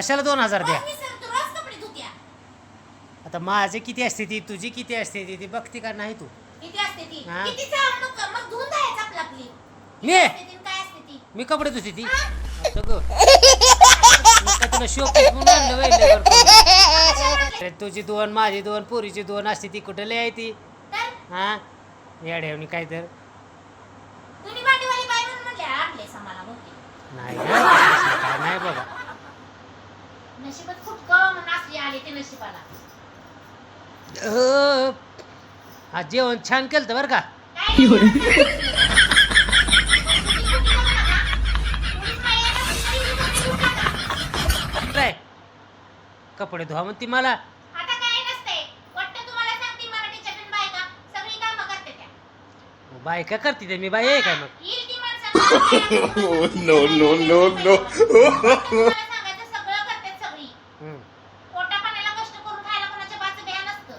कशाला दोन हजार द्या आता माझे किती असते ती तुझी किती असते ती ती बघते का नाही तू हा? मी मी कपडे धुते ती हा? आता गं. मग काय तुला शोकेस म्हणून आणलं वय लेबर करून? कशाला आणलंय? अरे तुझी दोन माझी दोन पोरीची दोन असते ती कुठं लय आहे ती हा येड्यावनी काय तर नाही काय नाही बघा नशिबात खूप कम नाचली आली ते नशिबाला. अ, हा जेवण छान केलं बरं का? काय. पोलीस ना, पोलीस कपडे धुवा म्हणती मला. आता काय नसतंय. वाटतं तुम्हाला सांगते मराठीच्या बिन बायका सगळी कामं करते त्या. बाय काय करते ते मी बाई आहे काय मग? येईल ती माणसं. No no no no! तुम्हाला सांगायचं सगळं करते सगळी हम्म. पोटा पाण्याला कष्ट करून खायला कोणाच्या बाचं ध्यान नसतं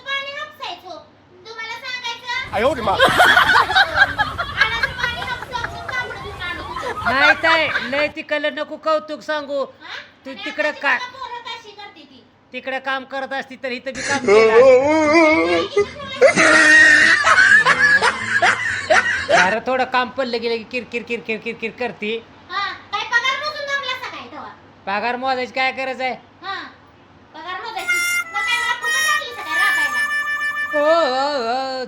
आणत होतो. नाही काय लय तिकडलं नको कौतुक सांगू? तू तिकडं काय-. तिकडे काम करत असती तर इथं बी काम केलं असतं. अरे थोडं काम पडलं गेलं की किरकिर किरकिर किरकिर करते हा, काय पगार मोजायची काय करायचं आहे हा, राबायला? ओ, ओ,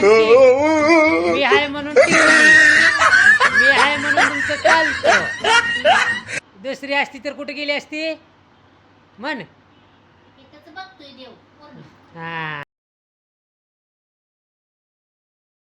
म्हणते, मी आहे म्हणून. मी आहे म्हणून तुमचं चालतं दुसरी असती तर कुठे गेली असती म्हण इथंच बघतोय देव पूर्ण. हा